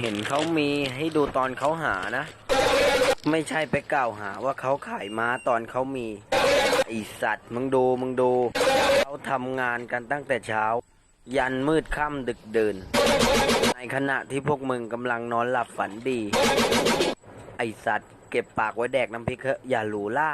เห็นเขามีให้ดูตอนเขาหานะ ไม่ใช่ไปกล่าวหาว่าเขาขายม้าตอนเขามีไอสัตว์มึงดูมึงดูเขาทำงานกันตั้งแต่เช้า ยันมืดค่ำดึกเดินในขณะที่พวกมึงกำลังนอนหลับฝันดี ไอสัตว์เก็บปากไว้แดกน้ำพริกเถอะอย่าหลูล่า